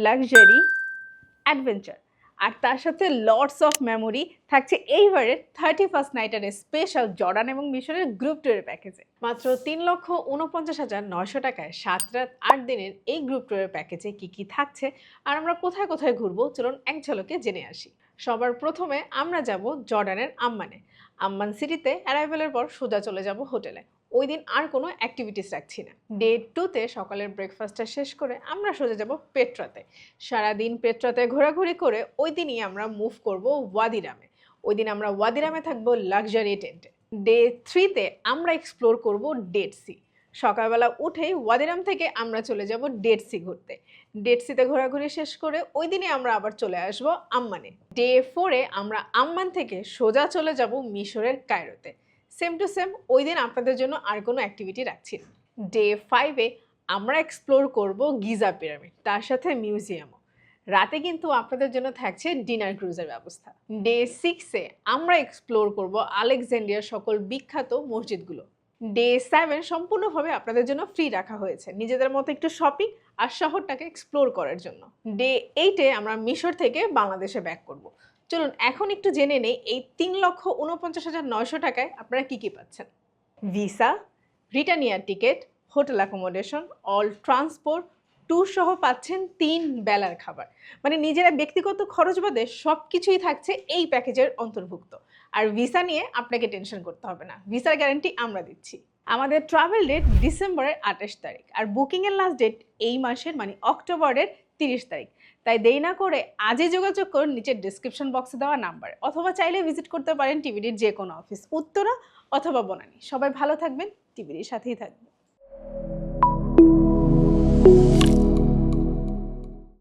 Luxury adventure আর তার সাথে Lords of memory থাকছে এইবারের থার্টি ফার্স্ট নাইটের স্পেশাল জর্ডান এবং মিশরের গ্রুপ ট্যুরের প্যাকেজে মাত্র তিন লক্ষ উনপঞ্চাশ হাজার নয়শো টাকায় সাত রাত আট দিনের এই গ্রুপ ট্যুরের প্যাকেজে কি কি থাকছে আর আমরা কোথায় কোথায় ঘুরবো চলুন এক ঝলকে জেনে আসি। সবার প্রথমে আমরা যাব জর্ডানের আম্মানে। আম্মান সিটিতে অ্যারাইভেলের পর সোজা চলে যাব হোটেলে ওই দিন আর কোনো অ্যাক্টিভিটিস রাখছি না। ডে টুতে সকালের ব্রেকফাস্টটা শেষ করে আমরা সোজা যাব পেট্রাতে। সারাদিন পেট্রাতে ঘোরাঘুরি করে ওই দিনই আমরা মুভ করব ওয়াদিরামে। ওই দিন আমরা ওয়াদিরামে থাকব লাক্সারি টেন্টে ডে থ্রিতে আমরা এক্সপ্লোর করব ডেড সি সকালবেলা উঠেই ওয়াদিরাম থেকে আমরা চলে যাব ডেড সি ঘুরতে। ডেড সিতে ঘোরাঘুরি শেষ করে ওই দিনে আমরা আবার চলে আসব আম্মানে। ডে ফোরে আমরা আম্মান থেকে সোজা চলে যাব মিশরের কায়রোতে। সেম টু সেম ওই দিন আপনাদের জন্য আর কোনো অ্যাক্টিভিটি রাখছি না। ডে ফাইভে আমরা এক্সপ্লোর করব গিজা পিরামিড তার সাথে মিউজিয়ামও রাতে কিন্তু আপনাদের জন্য থাকছে ডিনার ক্রুজের ব্যবস্থা। ডে সিক্সে আমরা এক্সপ্লোর করব আলেকজান্ডিয়ার সকল বিখ্যাত মসজিদগুলো। ডে সেভেন সম্পূর্ণভাবে আপনাদের জন্য ফ্রি রাখা হয়েছে, নিজেদের মতো একটু শপিং আর শহরটাকে এক্সপ্লোর করার জন্য। ডে এইটে আমরা মিশর থেকে বাংলাদেশে ব্যাক করব। চলুন, এখন একটু জেনে নেই, এই তিন লক্ষ উনপঞ্চাশ হাজার নয়শো টাকায় আপনারা কি কি পাচ্ছেন? Visa return year ticket hotel accommodation all transport tour সহ পাচ্ছেন তিন বেলার খাবার। মানে নিজেরা ব্যক্তিগত খরচ বাদে সব কিছুই থাকছে এই প্যাকেজের অন্তর্ভুক্ত। আর ভিসা নিয়ে আপনাকে টেনশন করতে হবে না। ভিসার গ্যারান্টি আমরা দিচ্ছি। আমাদের ট্রাভেল ডেট ডিসেম্বরের আঠাশ তারিখ। আর বুকিংয়ের লাস্ট ডেট এই মাসের মানে অক্টোবরের তিরিশ তারিখ। তাই দেরি না করে আজই যোগাযোগ করুন নিচের ডিসক্রিপশন বক্সে দেওয়া নাম্বারে অথবা চাইলে ভিজিট করতে পারেন টিভিডির যে কোনো অফিস উত্তরা অথবা বনানি। সবাই ভালো থাকবেন, টিভিডির সাথেই থাকবেন।